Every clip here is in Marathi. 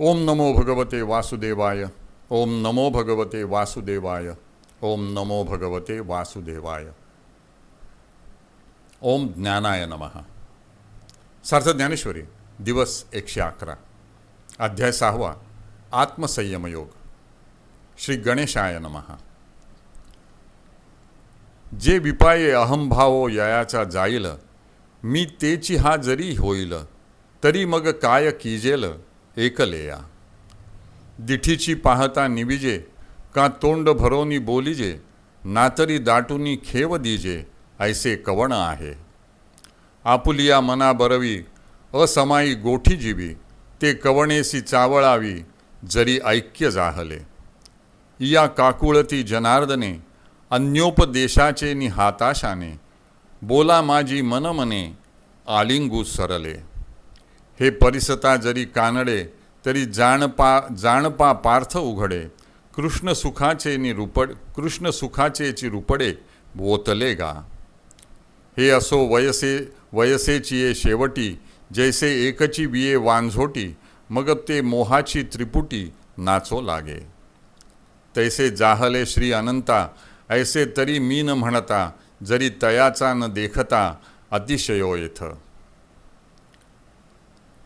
ओम नमो भगवते वासुदेवाय ओम नमो भगवते वासुदेवाय ओम नमो भगवते वासुदेवाय। ओम ज्ञानाय नमः। सार्थ ज्ञानेश्वरी दिवस एकशे अकरा। अध्याय सहावा आत्मसंयमयोग। श्री गणेशाय नमः। जे विपाये अहंभावो ययाचा जाईल मी तेची हा जरी होईल तरी मग काय कीजेल? एकलेया दिठीची पाहता निविजे का तोंड भरोनी बोलिजे नातरी दाटूनी खेव दिजे ऐसे कवण आहे आपुलिया मना बरवी असमाई गोठी जीवी ते कवणेसी चावळावी जरी ऐक्य जाहले या काकुळती जनार्दने अन्योपदेशाचे नि हाताशाने बोला माझी मनमने आलिंगू सरले हे परिसता जरी कानडे तरी जाणपा जाणपा पार्थ उघडे. कृष्ण सुखाचे नि रुपड कृष्ण सुखाचेची रुपडे बोतले गा. हे असो वयसे वयसेची ये शेवटी जैसे एकची विये वांझोटी मग ते मोहाची त्रिपुटी नाचो लागे. तैसे जाहले श्री अनंता ऐसे तरी मी न म्हणता जरी तयाचा न देखता अतिशयो येथ.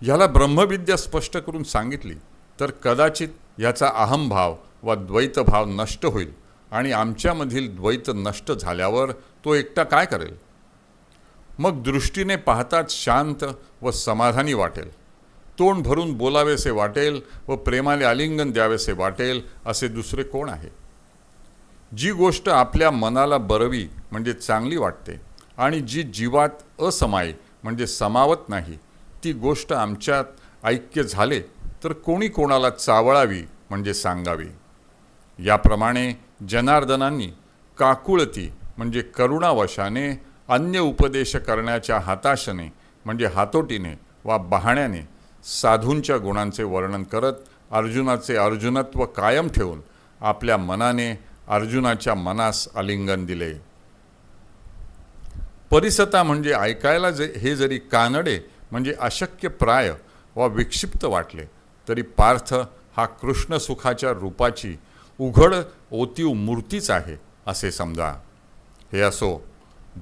ह्याला ब्रह्मविद्या स्पष्ट करून सांगितली तर कदाचित याचा अहमभाव वा द्वैतभाव नष्ट होईल आणि आमच्यामधील द्वैत नष्ट झाल्यावर तो एकटा काय करेल? मग दृष्टीने पाहताच शांत व समाधानी वाटेल. तोंड भरून बोलावेसे वाटेल व प्रेमाने आलिंगन द्यावेसे वाटेल असे दुसरे कोण आहे? जी गोष्ट आपल्या मनाला बरवी म्हणजे चांगली वाटते आणि जी जीवात असमाय म्हणजे समावत नाही ती गोष्ट आमच्यात ऐक्य झाले तर कोणी कोणाला चावळावी म्हणजे सांगावी? याप्रमाणे जनार्दनांनी काकुळती म्हणजे करुणावशाने अन्य उपदेश करण्याच्या हाताशने म्हणजे हातोटीने वा बहाण्याने साधूंच्या गुणांचे वर्णन करत अर्जुनाचे अर्जुनत्व कायम ठेवून आपल्या मनाने अर्जुनाच्या मनास आलिंगन दिले. परिसता म्हणजे ऐकायला जे हे जरी कानडे म्हणजे अशक्य प्राय वा विक्षिप्त वाटले तरी पार्थ हा कृष्णसुखाच्या रूपाची उघड ओतीव मूर्तीच आहे असे समजा. हे असो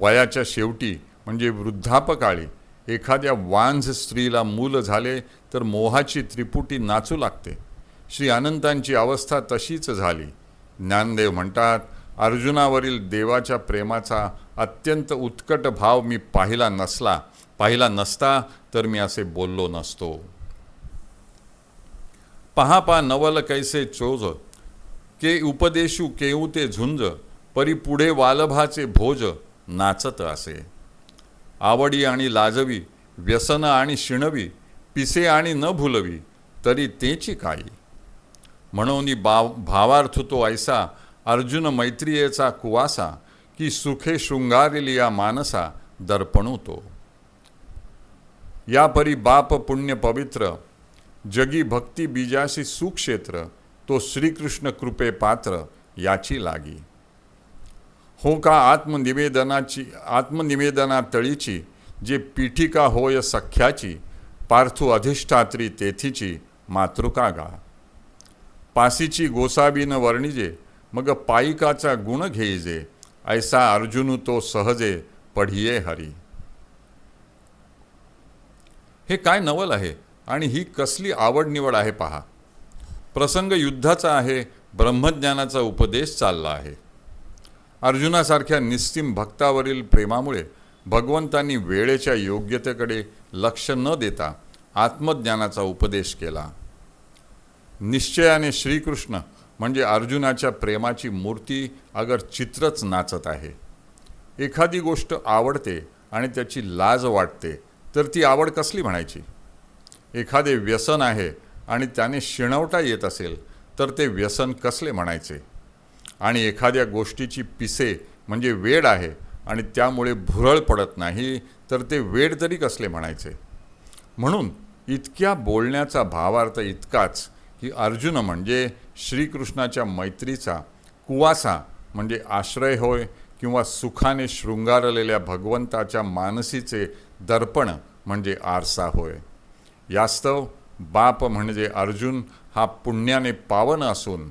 वयाच्या शेवटी म्हणजे वृद्धापकाळी एखाद्या वांझ स्त्रीला मूल झाले तर मोहाची त्रिपुटी नाचू लागते. श्री अनंतांची अवस्था तशीच झाली. ज्ञानदेव म्हणतात अर्जुनावरील देवाच्या प्रेमाचा अत्यंत उत्कट भाव मी पाहिला नसला पाहिला नसता तर मी असे बोललो नसतो. पहा पा नवल कैसे चोज के उपदेशू केऊ ते झुंज परी पुढे वालभाचे भोज नाचत असे. आवडी आणि लाजवी व्यसन आणि शिणवी पिसे आणि न भुलवी तरी तेची काही म्हणून बाव भावार्थ तो ऐसा अर्जुन मैत्रियेचा कुवासा की सुखे शृंगारिली या मानसा दर्पणू तो. या परी बाप पुण्य पवित्र जगी भक्ती बीजाशी सुक्षेत्र तो श्रीकृष्ण कृपे पात्र याची लागी. हो का आत्मनिवेदनाची आत्मनिवेदना तळीची जे पीठिका होय सख्याची पार्थू अधिष्ठात्री तेथीची मातृका गा पासीची गोसाबीन वर्णिजे मग पायिकाचा गुण घेईजे ऐसा अर्जुनू तो सहजे पढिये हरी. हे काय नवल आहे? आणि ही कसली आवड निवड आहे पहा. प्रसंग युद्धाचा आहे ब्रह्मज्ञानाचा उपदेश चालला आहे. अर्जुनासारख्या निस्तीम भक्तावरील प्रेमामुळे भगवंतांनी वेळेच्या योग्यतेकडे लक्ष न देता आत्मज्ञानाचा उपदेश केला. निश्चयाने श्रीकृष्ण म्हणजे अर्जुनाच्या प्रेमाची मूर्ती अगर चित्रच नाचत आहे. एखादी गोष्ट आवडते आणि त्याची लाज वाटते. तर ती आवड कसली म्हणायची? एखादे व्यसन आहे आणि त्याने शिणवटा येत असेल तर ते व्यसन कसले म्हणायचे? आणि एखाद्या गोष्टीची पिसे म्हणजे वेड आहे आणि त्यामुळे भुरळ पडत नाही तर ते वेड तरी कसले म्हणायचे? म्हणून इतक्या बोलण्याचा भावार्थ इतकाच की अर्जुन म्हणजे श्रीकृष्णाच्या मैत्रीचा कुवासा म्हणजे आश्रय होय किंवा सुखाने शृंगारलेल्या भगवंताच्या मानसीचे दर्पण म्हणजे आरसा होय. यास्तव बाप म्हणजे अर्जुन हा पुण्याने पावन असून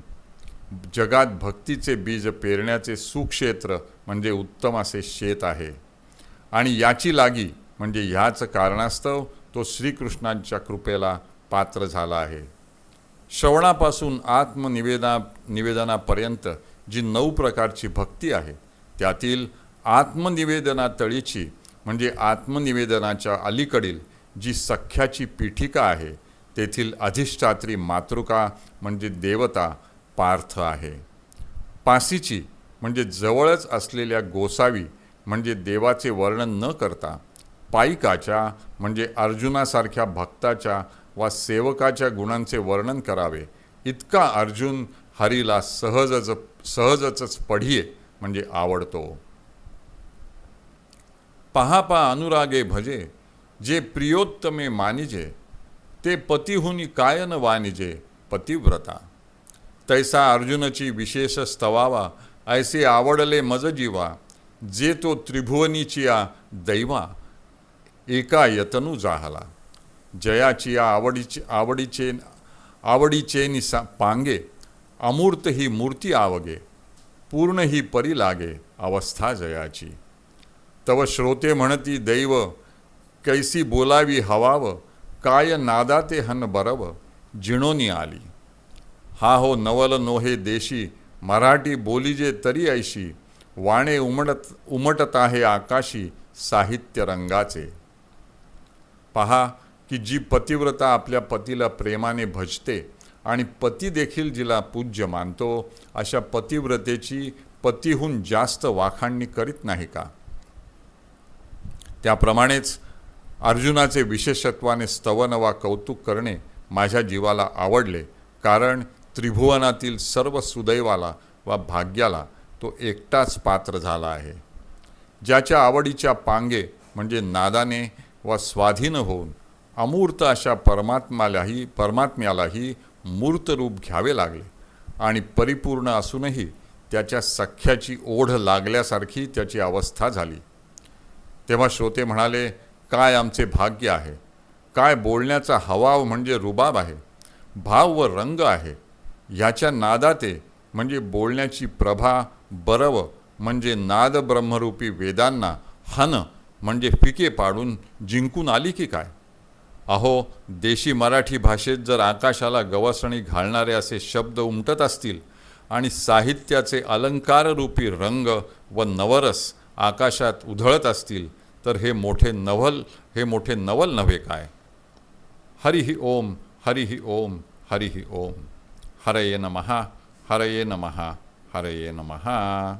जगात भक्तीचे बीज पेरण्याचे सुक्षेत्र म्हणजे उत्तम असे शेत आहे. आणि याची लागी म्हणजे ह्याच कारणास्तव तो श्रीकृष्णांच्या कृपेला पात्र झाला आहे. श्रवणापासून आत्मनिवेदा निवेदनापर्यंत जी नऊ प्रकारची भक्ती आहे त्यातील आत्मनिवेदनातळीची म्हणजे आत्मनिवेदनाच्या अलीकडील जी सख्याची पीठिका आहे तेथील अधिष्ठात्री मातृका म्हणजे देवता पार्थ आहे. पासीची म्हणजे जवळच असलेल्या गोसावी म्हणजे देवाचे वर्णन न करता पायिकाच्या म्हणजे अर्जुनासारख्या भक्ताच्या वा सेवकाच्या गुणांचे वर्णन करावे. इतका अर्जुन हरीला सहजच सहजच पढिये. म्हणजे आवडतो. पहा पहा अनुरागे भजे जे प्रियोत्तमे मानिजे ते पतिहुनी कायन वानिजे पतिव्रता. तैसा अर्जुनची विशेष स्तवावा ऐसे आवडले मज जीवा जे तो त्रिभुवनीचिया दैवा एका यतनू जाहला. जयाची या आवडीचे आवडीचे आवडीचे निसा पांगे अमूर्त ही मूर्ती आवगे. पूर्ण ही परी लागे अवस्था जयाची. तव श्रोते म्हणती दैव कैसी बोलावी हवाव काय नादा ते हन बरव जिणोनी आली. हा हो नवल नोहे देशी मराठी बोलीजे तरी ऐशी वाणे उमटत उमटत आहे आकाशी साहित्य रंगाचे. पहा की जी पतिव्रता आपल्या पतीला प्रेमाने भजते आणि पती देखील जिला पूज्य मानतो अशा पतिव्रतेची पतीहून जास्त वाखाणणी करीत नाही का? त्याप्रमाणेच अर्जुनाचे विशेषत्वाने स्तवन वा कौतुक करणे माझ्या जीवाला आवडले कारण त्रिभुवनातील सर्व सुदैवाला वा भाग्याला तो एकटाच पात्र झाला आहे. ज्याच्या आवडीच्या पांगे म्हणजे नादाने वा स्वाधीन होऊन अमूर्त अशा परमात्मालाही परमात्म्यालाही मूर्त रूप घ्यावे लागले आणि परिपूर्ण असूनही त्याच्या सख्याची ओढ लागल्यासारखी त्याची अवस्था झाली. तेव्हा श्रोते म्हणाले काय आमचे भाग्य आहे? काय बोलण्याचा हवाव म्हणजे रुबाब आहे? भाव व रंग आहे? ह्याच्या नादाते म्हणजे बोलण्याची प्रभा बरव म्हणजे नाद ब्रह्मरूपी वेदांना हन म्हणजे फिके पाडून जिंकून आली की काय? अहो देशी मराठी भाषेत जर आकाशाला गवसणी घालणारे असे शब्द उमटत असतील आणि साहित्याचे अलंकाररूपी रंग व नवरस आकाशात उधळत असतील तर हे मोठे नवल हे मोठे नवल नव्हे काय? हरिहि ओम हरिहि ओम हरिहि ओम. हरये नमहा हरये नमहा हरये नमहा